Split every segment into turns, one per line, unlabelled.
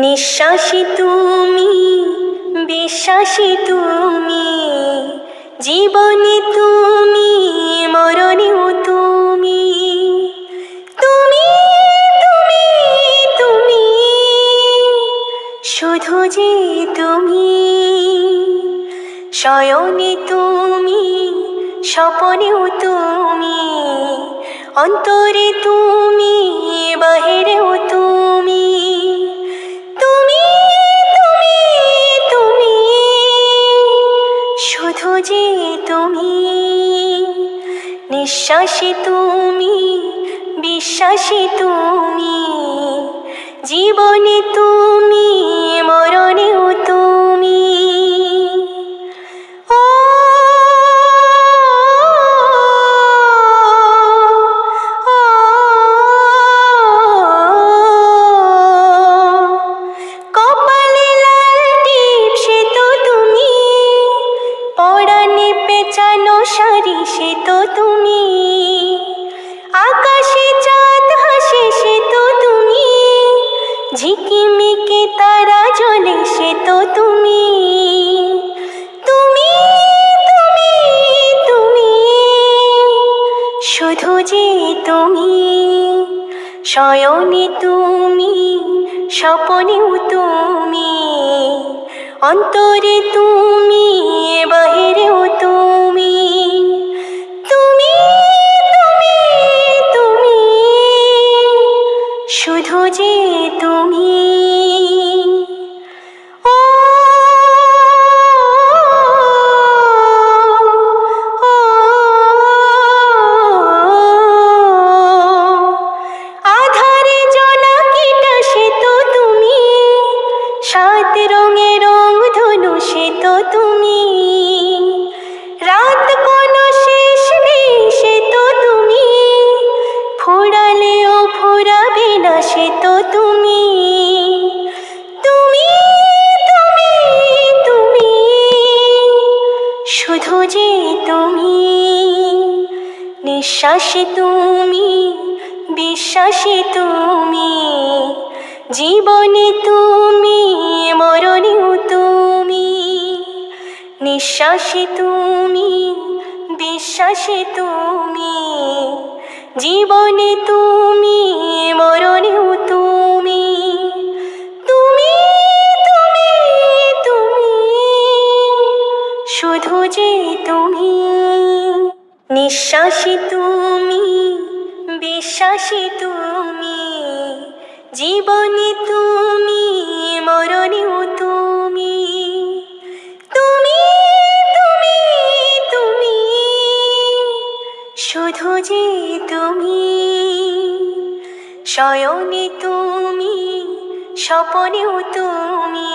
নিঃশ্বাসী তুমি, বিশ্বাসী তুমি, জীবনে তুমি, মরণেও তুমি। তুমি তুমি তুমি, শুধু যে তুমি শয়নে তুমি, স্বপনেও তুমি, অন্তরে তুমি, বাহিরেও তুমি শুধু যে তুমি নিঃশ্বাসী তুমি বিশ্বাসী তুমি জীবনে তুমি শাড়ি সে তো তুমি। আকাশে চাঁদ, হাসে সে তো তুমি। ঝিকিমিকি তারা জ্বলে, সে তো তুমি। তুমি তুমি তুমি। শুধু যে তুমি শয়নে তুমি, স্বপনেও তুমি। অন্তরে তুমি, বাহিরেও তুমি সাত রঙে রং ধনু সে তো তুমি। রাত কোনো শেষ নেই সে তো তুমি ফোড়ালেও ফোরাবে না সে তো তুমি। তুমি তুমি তুমি। শুধু যে তুমি। নিঃশ্বাসে তুমি, বিশ্বাসে তুমি। জীবনে তুমি নিঃশ্বাসী তুমি, বিশ্বাসী তুমি, জীবনে তুমি, মরণেও তুমি তুমি তুমি তুমি, শুধু যে তুমি, নিঃশ্বাসী তুমি, বিশ্বাসী তুমি, জীবনে তুমি, মরণেও শয়নে তুমি স্বপনেও তুমি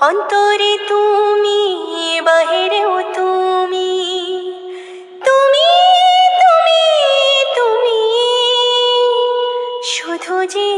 অন্তরে তুমি বাহিরেও তুমি তুমি তুমি শুধু যে